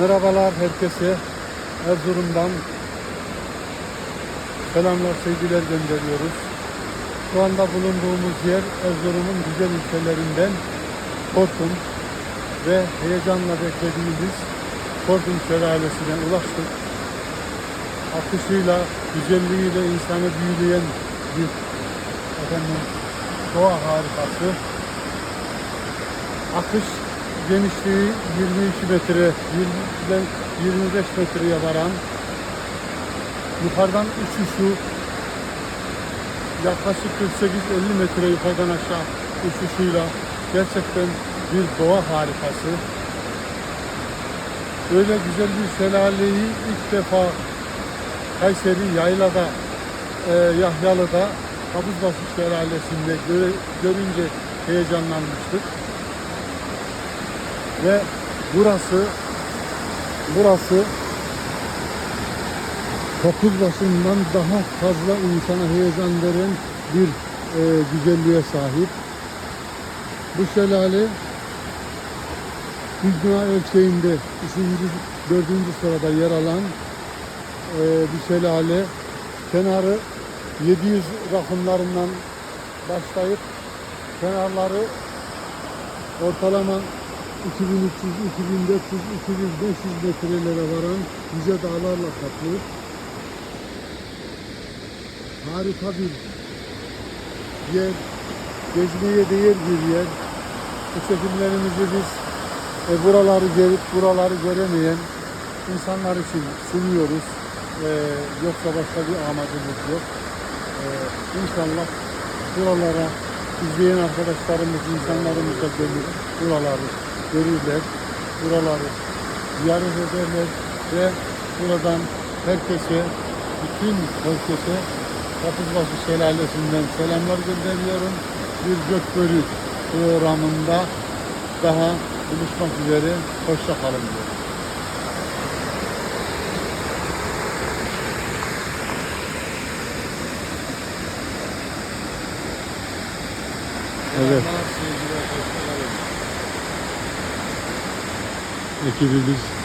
Merhabalar herkese. Erzurum'dan selamlar, sevgiler gönderiyoruz. Şu anda bulunduğumuz yer Erzurum'un güzel ilçelerinden Korkun ve heyecanla beklediğimiz Korkun Şelalesi'ne ulaştık. Akışıyla, güzelliğiyle insanı büyüleyen bir efendim, doğa harikası. Akış genişliği 22 metre, 20'den 25 metreye varan yukarıdan uçuşu yaklaşık 48-50 metre yukarıdan aşağı uçuşuyla gerçekten bir doğa harikası. Böyle güzel bir şelaleyi ilk defa Kayseri Yayla'da, e, Yahyalı'da Kabızbaşı Şelalesi'nde görünce heyecanlanmıştık. Ve burası burası Kapuz başından daha fazla insana heyecan veren bir e, güzelliğe sahip. Bu şelale dünya ölçeğinde 3. 4. sırada yer alan e, bir şelale. Kenarı 700 rakımlarından başlayıp kenarları ortalama 2300, 2400, 2500 metrelere varan yüce dağlarla kaplı harika bir yer, gezmeye değer bir yer. Bu çekimlerimizi biz e, buraları gelip buraları göremeyen insanlar için sunuyoruz. E, yoksa başka bir amacımız yok. E, inşallah buralara izleyen arkadaşlarımız, insanlarımız da gelir, buraları görürler, buraları ziyaret ederler ve buradan herkese, bütün herkese Kapızbaşı Şelalesi'nden selamlar gönderiyorum. Bir Gökbörü programında daha buluşmak üzere. Hoşça kalın diyorum. Evet. Ekibimiz